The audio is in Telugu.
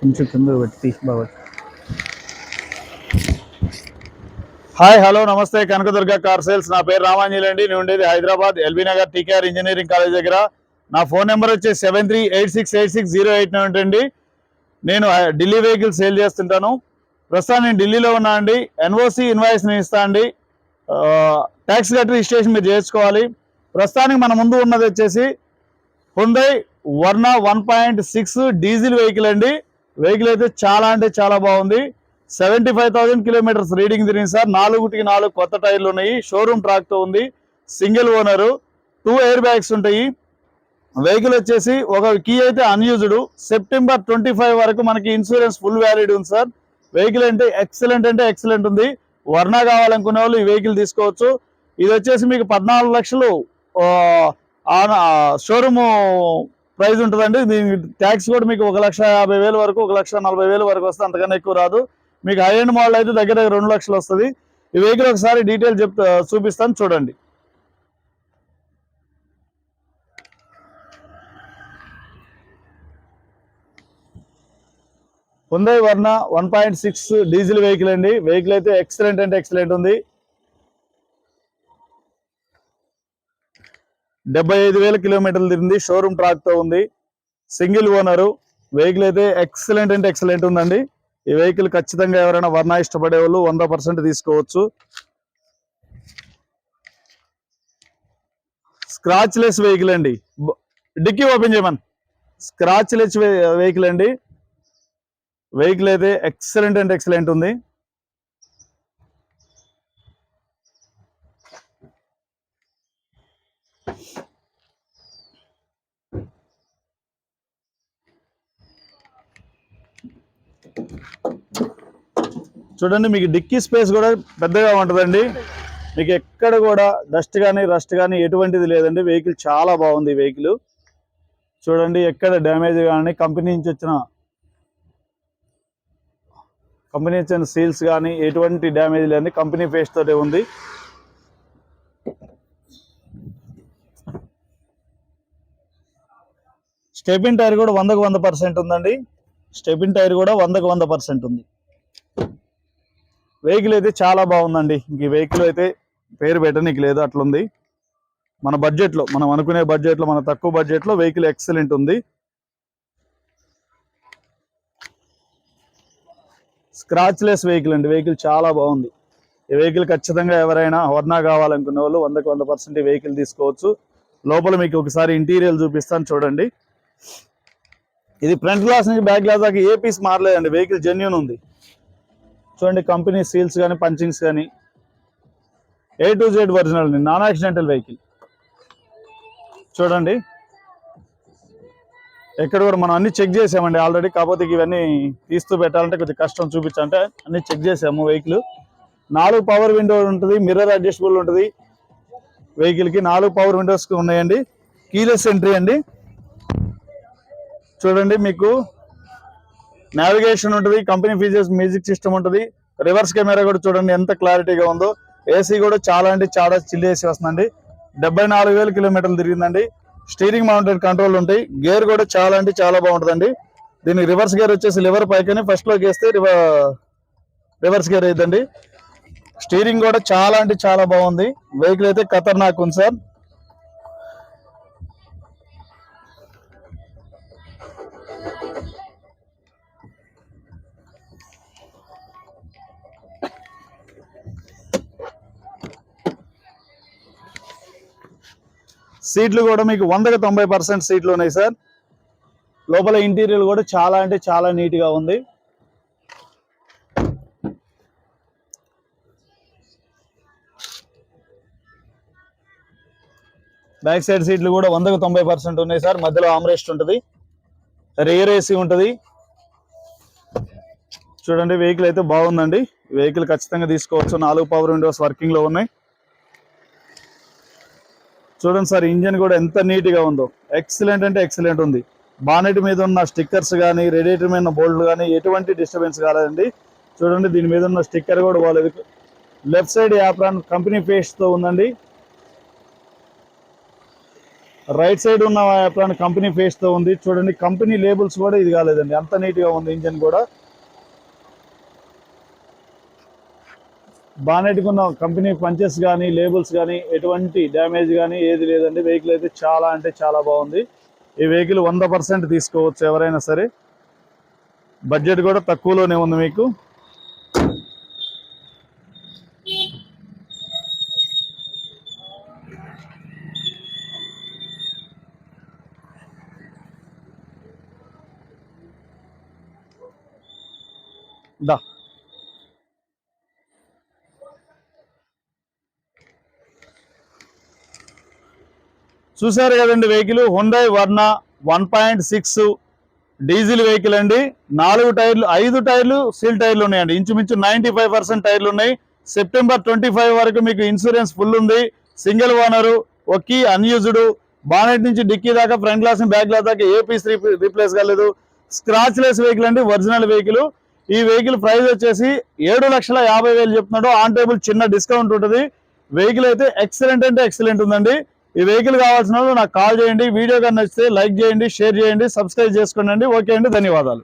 కొంచెం కింద పెట్టి బాబా హాయ్ హలో నమస్తే. Kanakadurga car sales. నా పేరు రామాంజలి అండి. నేను ఉండేది Hyderabad LB Nagar TKR engineering college దగ్గర. నా ఫోన్ నెంబర్ వచ్చేసి seven three eight six eight six zero eight nine అండి. నేను ఢిల్లీ వెహికల్ సేల్ చేస్తుంటాను. ప్రస్తుతం నేను ఢిల్లీలో ఉన్నా అండి. ఎన్ఓసి ఇన్వాయిస్ నేను ఇస్తా అండి. ట్యాక్స్ లెటర్ రిజిస్ట్రేషన్ మీరు చేసుకోవాలి. ప్రస్తుతానికి మన ముందు ఉన్నది వచ్చేసి Hyundai Verna one point six diesel vehicle అండి. వెహికల్ అయితే చాలా అంటే చాలా బాగుంది. Seventy five thousand kilometres reading తిరిగింది సార్. నాలుగుటికి నాలుగు కొత్త టైర్లు ఉన్నాయి. షోరూమ్ ట్రాక్తో ఉంది. Single owner two air bags ఉంటాయి. వెహికల్ వచ్చేసి ఒక కీ అయితే అన్యూజ్డ్ సెప్టెంబర్ ట్వంటీ ఫైవ్ వరకు మనకి ఇన్సూరెన్స్ ఫుల్ వ్యాలిడ్ ఉంది సార్. వెహికల్ అంటే ఎక్సలెంట్ అంటే ఎక్సలెంట్ ఉంది. వర్ణ కావాలనుకునే వాళ్ళు ఈ వెహికల్ తీసుకోవచ్చు. ఇది వచ్చేసి మీకు పద్నాలుగు లక్షలు షోరూము ప్రైస్ ఉంటుందండి. దీనికి ట్యాక్స్ కూడా మీకు ఒక లక్ష యాభై వేలు వరకు ఒక లక్ష నలభై వేలు వరకు వస్తే అంతకన్నా ఎక్కువ రాదు. మీకు హై అండ్ మోడల్ అయితే దగ్గర దగ్గర రెండు లక్షలు వస్తుంది. ఈ వెహికల్ ఒకసారి డీటెయిల్ చెప్తా చూపిస్తాను చూడండి. Hyundai Verna one point six diesel vehicle అండి. వెహికల్ అయితే ఎక్సలెంట్ అంటే ఎక్సలెంట్ ఉంది. డెబ్బై ఐదు వేల కిలోమీటర్లు తిరిగింది. షోరూమ్ ట్రాక్తో ఉంది. సింగిల్ ఓనరు వెహికల్ అయితే ఎక్సలెంట్ అంటే ఎక్సలెంట్ ఉందండి. ఈ వెహికల్ ఖచ్చితంగా ఎవరైనా వర్ణ ఇష్టపడే వాళ్ళు వంద పర్సెంట్ తీసుకోవచ్చు. స్క్రాచ్ లెస్ వెహికల్ అండి డిక్కీ ఓపెన్ చేయమని. స్క్రాచ్ లెస్ వెహికల్ అండి. వెహికల్ అయితే ఎక్సలెంట్ అంటే ఎక్సలెంట్ ఉంది. చూడండి మీకు డిక్కీ స్పేస్ కూడా పెద్దగా ఉంటుందండి. మీకు ఎక్కడ కూడా డస్ట్ కానీ రస్ట్ కానీ ఎటువంటిది లేదండి. వెహికల్ చాలా బాగుంది వెహికల్. చూడండి ఎక్కడ డ్యామేజ్ కానీ కంపెనీ నుంచి వచ్చిన కంపెనీ ఇచ్చిన సీల్స్ కానీ ఎటువంటి డ్యామేజ్ లేని కంపెనీ ఫేస్ తోటే ఉంది. స్టెపిన్ టైర్ కూడా వందకు వంద పర్సెంట్ ఉందండి. స్టెపిన్ టైర్ కూడా వందకు వంద పర్సెంట్ ఉంది. వెహికల్ అయితే చాలా బాగుందండి. ఈ వెహికల్ అయితే పేరు పెట్టనీకి లేదు అట్లుంది. మన బడ్జెట్లో మనం అనుకునే బడ్జెట్లో మన తక్కువ బడ్జెట్లో వెహికల్ ఎక్సలెంట్ ఉంది. స్క్రాచ్లెస్ వెహికల్ అండి. వెహికల్ చాలా బాగుంది. ఈ వెహికల్ ఖచ్చితంగా ఎవరైనా వర్ణా కావాలనుకునే వాళ్ళు వందకు వంద పర్సెంట్ ఈ వెహికల్ తీసుకోవచ్చు. లోపల మీకు ఒకసారి ఇంటీరియర్ చూపిస్తాను చూడండి. ఇది ఫ్రంట్ గ్లాస్ నుంచి బ్యాక్ గ్లాస్ దాకా ఏ పీస్ మారలేదండి. వెహికల్ జెన్యున్ ఉంది. చూడండి కంపెనీ సీల్స్ కానీ పంచింగ్స్ కానీ A to Z original non accidental vehicle. చూడండి. ఎక్కడ కూడా మనం అన్ని చెక్ చేసామండి ఆల్రెడీ. కాకపోతే ఇవన్నీ తీస్తూ పెట్టాలంటే కొద్దిగా కష్టం చూపించాలంటే అన్ని చెక్ చేసాము వెహికల్. నాలుగు పవర్ విండో ఉంటుంది మిర్రర్ అడ్జస్టబుల్ ఉంటుంది. వెహికల్కి నాలుగు పవర్ విండోస్ ఉన్నాయండి. కీలెస్ ఎంట్రీ అండి. చూడండి మీకు నావిగేషన్ ఉంటుంది కంపెనీ ఫీచర్స్ మ్యూజిక్ సిస్టమ్ ఉంటుంది. రివర్స్ కెమెరా కూడా చూడండి ఎంత క్లారిటీగా ఉందో. ఏసీ కూడా చాలా అంటే చాలా చిల్ ఏసీ వస్తుందండి. డెబ్బై నాలుగు వేల కిలోమీటర్లు తిరిగిందండి. స్టీరింగ్ మౌంటెడ్ కంట్రోల్ ఉంటాయి. గేర్ కూడా చాలా అంటే చాలా బాగుంటుందండి. దీనికి రివర్స్ గేర్ వచ్చేసి లివర్ పైకని ఫస్ట్లోకి వేస్తే రివర్స్ గేర్ అయిద్దండి. స్టీరింగ్ కూడా చాలా అంటే చాలా బాగుంది. వెహికల్ అయితే ఖతర్నాక్ ఉంది సార్ సీట్లు కూడా మీకు వందకి తొంభై పర్సెంట్ సీట్లు ఉన్నాయి సార్. లోపల ఇంటీరియర్ కూడా చాలా అంటే చాలా నీట్గా ఉంది. బ్యాక్ సైడ్ సీట్లు కూడా వందకు తొంభై పర్సెంట్ ఉన్నాయి సార్. మధ్యలో ఆమ్రెస్ట్ ఉంటుంది. రియర్ ఏసీ ఉంటుంది. చూడండి వెహికల్ అయితే బాగుందండి. వెహికల్ ఖచ్చితంగా తీసుకోవచ్చు. నాలుగు పవర్ విండోస్ వర్కింగ్లో ఉన్నాయి. చూడండి సార్ ఇంజన్ కూడా ఎంత నీట్గా ఉందో. ఎక్సలెంట్ అంటే ఎక్సలెంట్ ఉంది. బానెట్ మీద ఉన్న స్టిక్కర్స్ కానీ రేడియేటర్ మీద ఉన్న బోల్డ్ కానీ ఎటువంటి డిస్టర్బెన్స్ కాలేదండి. చూడండి దీని మీద ఉన్న స్టిక్కర్ కూడా బాగాలేదు లెఫ్ట్ సైడ్ యాప్రాన్ కంపెనీ పేస్ట్తో ఉందండి. రైట్ సైడ్ ఉన్న యాప్రాన్ కంపెనీ ఫేస్తో ఉంది. చూడండి కంపెనీ లేబుల్స్ కూడా ఇది కాలేదండి. అంత నీట్గా ఉంది ఇంజన్ కూడా. బానెట్కి ఉన్న కంపెనీ పంచెస్ కానీ లేబుల్స్ కానీ ఎటువంటి డ్యామేజ్ కానీ ఏది లేదండి. వెహికల్ అయితే చాలా అంటే చాలా బాగుంది. ఈ వెహికల్ వంద పర్సెంట్ తీసుకోవచ్చు ఎవరైనా సరే. బడ్జెట్ కూడా తక్కువలోనే ఉంది మీకు. దా. చూసారు కదండి vehicle Hyundai Verna one point six diesel vehicle అండి. నాలుగు టైర్లు ఐదు టైర్లు సీల్ టైర్లు ఉన్నాయండి. ఇంచుమించు నైంటీ ఫైవ్ పర్సెంట్ టైర్లు ఉన్నాయి. సెప్టెంబర్ ట్వంటీ ఫైవ్ వరకు మీకు ఇన్సూరెన్స్ ఫుల్ ఉంది. సింగిల్ ఓనరు ఒక్కీ అన్యూజ్డ్ బానెట్ నుంచి డిక్కీ దాకా ఫ్రంట్ గ్లాస్ బ్యాక్ గ్లాస్ దాకా ఏ పీస్ రీప్లేస్ కాలేదు. స్క్రాచ్ లెస్ వెహికల్ అండి ఒరిజినల్ వెహికల్. ఈ వెహికల్ ప్రైస్ వచ్చేసి ఏడు లక్షల యాభై వేలు చెప్తున్నాడు. ఆన్ టేబుల్ చిన్న డిస్కౌంట్ ఉంటుంది. వెహికల్ అయితే ఎక్సలెంట్ అంటే ఎక్సలెంట్ ఉందండి. ఈ వెహికల్ కావాల్సిన నాకు కాల్ చేయండి వీడియో కానీ నచ్చితే లైక్ చేయండి షేర్ చేయండి సబ్స్క్రైబ్ చేసుకోండి ఓకే అండి ధన్యవాదాలు.